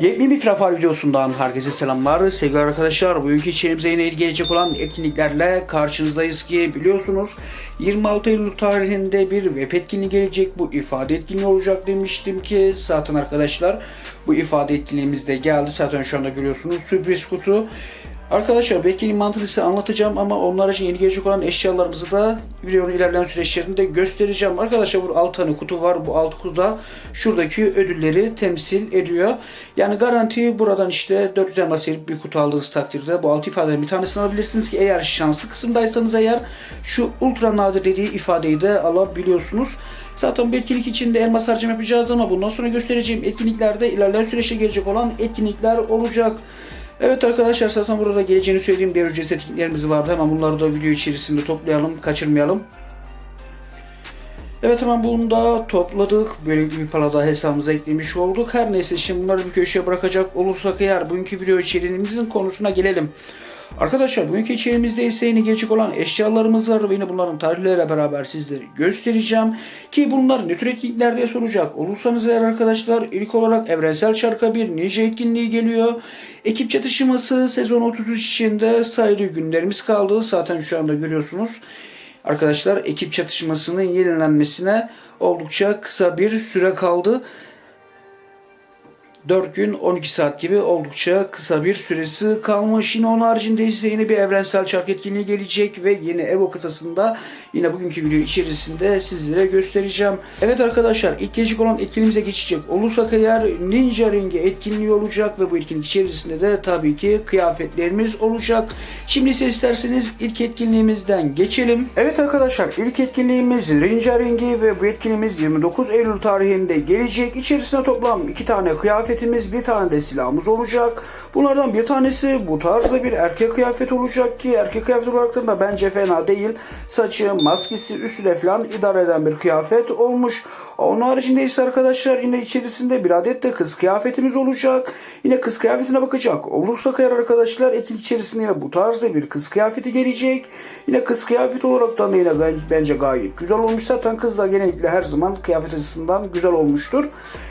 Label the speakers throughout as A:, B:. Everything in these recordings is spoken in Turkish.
A: Yepyeni bir Frafar videosundan herkese selamlar. Sevgili arkadaşlar, bugünkü içeriğimize yine gelecek olan etkinliklerle karşınızdayız ki biliyorsunuz 26 Eylül tarihinde bir web etkinliği gelecek. Bu ifade etkinliği olacak demiştim ki zaten arkadaşlar bu ifade etkinliğimiz de geldi. Zaten şu anda görüyorsunuz sürpriz kutu. Arkadaşlar bu etkinliğin mantığını size anlatacağım ama onlar için yeni gelecek olan eşyalarımızı da videonun ilerleyen süreçlerinde göstereceğim. Arkadaşlar bu 6 tane kutu var. Bu 6 kutuda şuradaki ödülleri temsil ediyor. Yani garanti buradan işte 400 elmas verip bir kutu aldığınız takdirde bu 6 ifadelerin bir tanesini alabilirsiniz ki eğer şanslı kısımdaysanız eğer şu ultra nadir dediği ifadeyi de alabiliyorsunuz. Zaten bu etkinlik için de elmas harcama yapacağız ama bundan sonra göstereceğim etkinliklerde ilerleyen süreçte gelecek olan etkinlikler olacak. Evet arkadaşlar zaten burada geleceğini söylediğim diğer ücretsiz etkinliklerimiz vardı. Hemen bunları da video içerisinde toplayalım, kaçırmayalım. Evet hemen bunu da topladık. Böylelikle bir para daha hesabımıza eklemiş olduk. Her neyse şimdi bunları bir köşeye bırakacak olursak eğer bugünkü video içeriğimizin konusuna gelelim. Arkadaşlar bugünkü içeriğimizde ise yeni gelecek olan eşyalarımız var ve yine bunların tarihleriyle beraber sizlere göstereceğim. Ki bunlar ne tür etkinlikler diye soracak olursanız eğer arkadaşlar ilk olarak Evrensel Çark'a bir ninja etkinliği geliyor. Ekip çatışması sezon 33 içinde sayılı günlerimiz kaldı. Zaten şu anda görüyorsunuz. Arkadaşlar ekip çatışmasının yenilenmesine oldukça kısa bir süre kaldı. 4 gün 12 saat gibi oldukça kısa bir süresi kalmış. Yine onun haricinde ise yine bir evrensel çark etkinliği gelecek ve yine Evo kasasında yine bugünkü video içerisinde sizlere göstereceğim. Evet arkadaşlar ilk gelecek olan etkinliğimize geçecek olursak eğer Ninja Ringi etkinliği olacak ve bu etkinlik içerisinde de tabii ki kıyafetlerimiz olacak. Şimdi ise isterseniz ilk etkinliğimizden geçelim. Evet arkadaşlar ilk etkinliğimiz Ninja Ringi ve bu etkinliğimiz 29 Eylül tarihinde gelecek. İçerisinde toplam 2 tane kıyafetimiz, bir tane de silahımız olacak. Bunlardan bir tanesi bu tarzda bir erkek kıyafet olacak ki erkek kıyafet olarak da bence fena değil. Saçı, maskesi, üstüne falan idare eden bir kıyafet olmuş. Onun haricinde ise arkadaşlar yine içerisinde bir adet de kız kıyafetimiz olacak. Yine kız kıyafetine bakacak olursak eğer arkadaşlar etkinlik içerisinde yine bu tarzda bir kız kıyafeti gelecek. Yine kız kıyafet olarak da yine ben- bence gayet güzel olmuş. Zaten kızlar genellikle her zaman kıyafet açısından güzel olmuştur.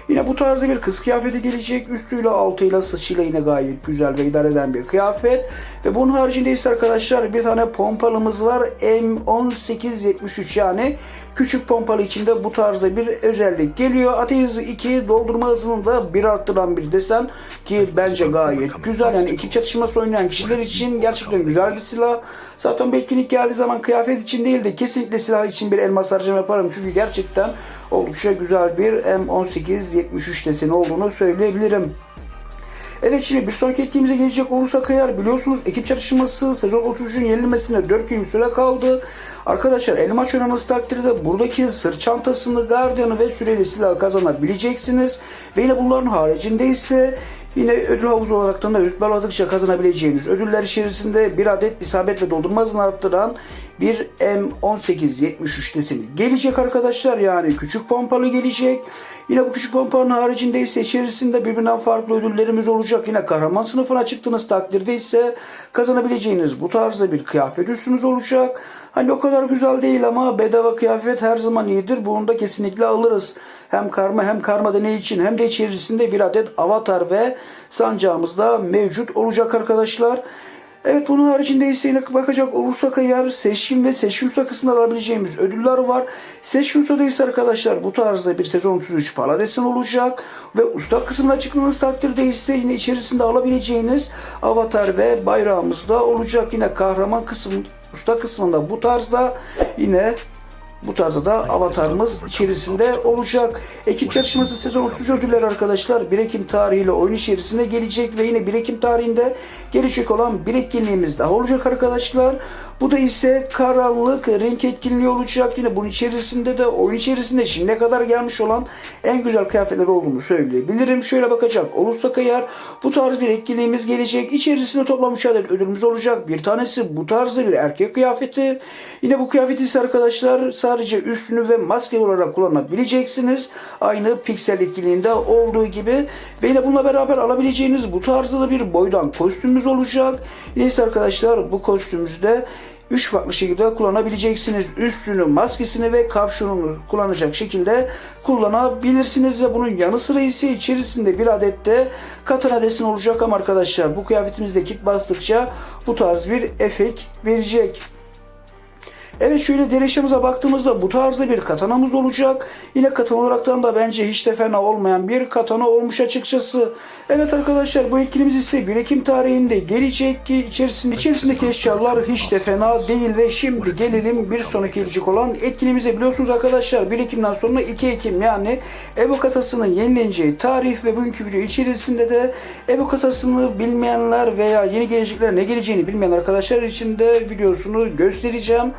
A: Yine bu tarzda bir kız kıyafeti gelecek. Üstüyle altıyla saçıyla yine gayet güzel ve idare eden bir kıyafet. Ve bunun haricinde ise arkadaşlar bir tane pompalımız var. M1873 yani küçük pompalı içinde bu tarzda bir özellik geliyor. Hızı 2 doldurma hızını da 1 arttıran bir desen ki bence gayet güzel. Yani ekip çatışması oynayan kişiler için gerçekten güzel bir silah. Zaten bu etkinlik geldiği zaman kıyafet için değil de kesinlikle silah için bir elmas harcama yaparım. Çünkü gerçekten oldukça güzel bir M1873 deseni olduğunu söyleyebilirim. Evet şimdi bir sonraki etkinliğimize gelecek olursak eğer biliyorsunuz ekip çatışması sezon 33'ün yenilmesine 4 gün süre kaldı. Arkadaşlar el maç oynaması takdirde buradaki sırt çantasını, gardiyanı ve süreli silah kazanabileceksiniz. Ve yine bunların haricinde ise Yine ödül havuzu olaraktan da rütbe aldıkça kazanabileceğiniz ödüller içerisinde bir adet isabet ve doldurma hızını arttıran bir M1873 deseni gelecek arkadaşlar. Yani küçük pompalı gelecek. Yine bu küçük pompanın haricinde ise içerisinde birbirinden farklı ödüllerimiz olacak. Yine kahraman sınıfına çıktığınız takdirde ise kazanabileceğiniz bu tarzda bir kıyafet üstünüz olacak. Hani o kadar güzel değil ama bedava kıyafet her zaman iyidir. Bunu da kesinlikle alırız. Hem karma hem karma deney için hem de içerisinde bir adet avatar ve sancağımız da mevcut olacak arkadaşlar. Evet bunun haricinde ise yine bakacak olursak eğer seçkin ve seçkin usta kısmında alabileceğimiz ödüller var. Seçkin ustada ise arkadaşlar bu tarzda bir sezon 33 paladesin olacak. Ve usta kısmına çıktığınız takdirde ise yine içerisinde alabileceğiniz avatar ve bayrağımız da olacak. Yine kahraman kısım usta kısmında bu tarzda yine bu tarzda da avatarımız içerisinde olacak. Ekip çatışması sezon 33 ödülleri arkadaşlar 1 Ekim tarihiyle oyun içerisine gelecek ve yine 1 Ekim tarihinde gelecek olan bir etkinliğimiz daha olacak arkadaşlar. Bu da ise karanlık renk etkinliği olacak. Yine bunun içerisinde de oyun içerisinde şimdiye kadar gelmiş olan en güzel kıyafetler olduğunu söyleyebilirim. Şöyle bakacak olursak eğer bu tarz bir etkinliğimiz gelecek. İçerisinde toplam 3 adet ödülümüz olacak. Bir tanesi bu tarzda bir erkek kıyafeti. Yine bu kıyafeti ise arkadaşlar sadece üstünü ve maske olarak kullanabileceksiniz. Aynı piksel etkinliğinde olduğu gibi. Ve yine bununla beraber alabileceğiniz bu tarzda da bir boydan kostümümüz olacak. Neyse arkadaşlar bu kostümümüzde 3 farklı şekilde kullanabileceksiniz. Üstünü, maskesini ve kapşonunu kullanacak şekilde kullanabilirsiniz ve bunun yanı sıra ise içerisinde bir adet de katana desen olacak ama arkadaşlar bu kıyafetimizde kit bastıkça bu tarz bir efekt verecek. Evet şöyle derişimize baktığımızda bu tarzda bir katanamız olacak. Yine katana olaraktan da bence hiç de fena olmayan bir katana olmuş açıkçası. Evet arkadaşlar bu etkinimiz ise 1 Ekim tarihinde gelecek ki içerisinde, içerisindeki eşyalar hiç de fena değil ve şimdi gelelim bir sonraki gelecek olan etkinimize biliyorsunuz arkadaşlar 1 Ekim'den sonra 2 Ekim yani Evo kasasının yenileneceği tarih ve bugünkü video içerisinde de Evo kasasını bilmeyenler veya yeni gelecekler ne geleceğini bilmeyen arkadaşlar için de videosunu göstereceğim.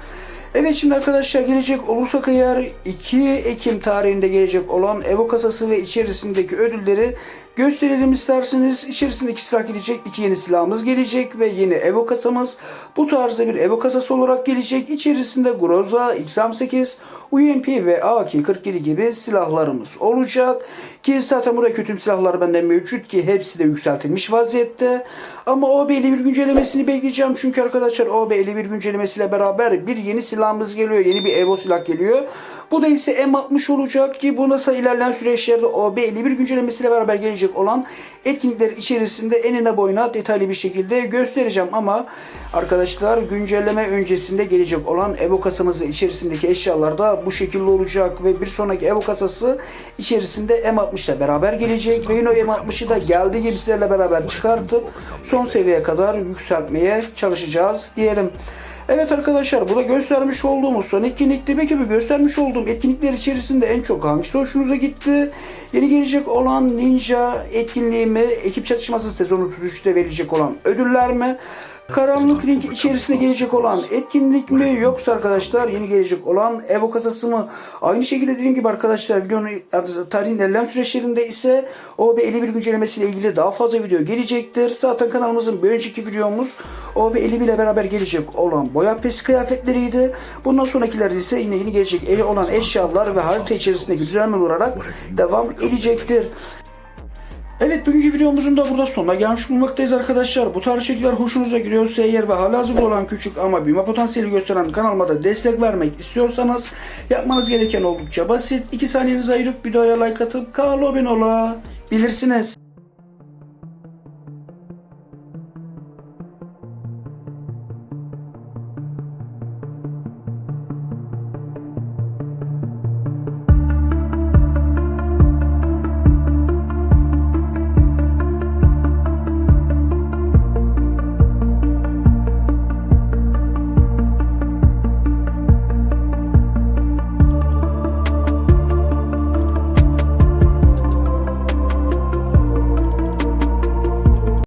A: Evet şimdi arkadaşlar gelecek olursak eğer 2 Ekim tarihinde gelecek olan Evo kasası ve içerisindeki ödülleri gösterelim isterseniz. İçerisindeki silah gelecek. iki yeni silahımız gelecek ve yeni Evo kasamız bu tarzda bir Evo kasası olarak gelecek. İçerisinde Groza, XM8, UMP ve AK-47 gibi silahlarımız olacak. Ki zaten burada kötü silahlar benden mevcut ki hepsi de yükseltilmiş vaziyette. Ama OB51 güncellemesini bekleyeceğim. Çünkü arkadaşlar OB51 güncellemesiyle beraber bir yeni silahımız geliyor. Yeni bir Evo silah geliyor. Bu da ise M60 olacak ki bu nasıl ilerleyen süreçlerde OB51 güncellemesiyle beraber gelecek olan etkinlikler içerisinde enine boyuna detaylı bir şekilde göstereceğim. Ama arkadaşlar güncelleme öncesinde gelecek olan Evo kasamızın içerisindeki eşyalar da bu şekilde olacak ve bir sonraki Evo kasası içerisinde M60 ile beraber gelecek ve yine o M60'ı da geldiği gibi sizlerle beraber çıkartıp son seviyeye kadar yükseltmeye çalışacağız diyelim. Evet arkadaşlar burada göstermiş olduğumuz son etkinlikte belki bu göstermiş olduğum etkinlikler içerisinde en çok hangisi hoşunuza gitti? Yeni gelecek olan Ninja etkinliği mi? Ekip çatışması sezonu 33'te verecek olan ödüller mi? Karanlık Ring içerisinde gelecek olan etkinlik mi yoksa arkadaşlar yeni gelecek olan Evo kasası mı? Aynı şekilde dediğim gibi arkadaşlar videonun tarihin ilerleyen süreçlerinde ise OB51 güncellemesiyle ilgili daha fazla video gelecektir. Zaten kanalımızın bir önceki videomuz OB51 ile beraber gelecek olan boya pes kıyafetleriydi. Bundan sonrakilerde ise yine yeni gelecek eli olan eşyalar ve harita içerisinde düzenli olarak devam edecektir. Evet bugünkü videomuzun da burada sonuna gelmiş bulunmaktayız arkadaşlar. Bu tarz içerikler hoşunuza gidiyorsa eğer ve hala hazır olan küçük ama büyüme potansiyeli gösteren kanalıma da destek vermek istiyorsanız yapmanız gereken oldukça basit. 2 saniyenizi ayırıp videoya like atıp kanala abone olabilirsiniz.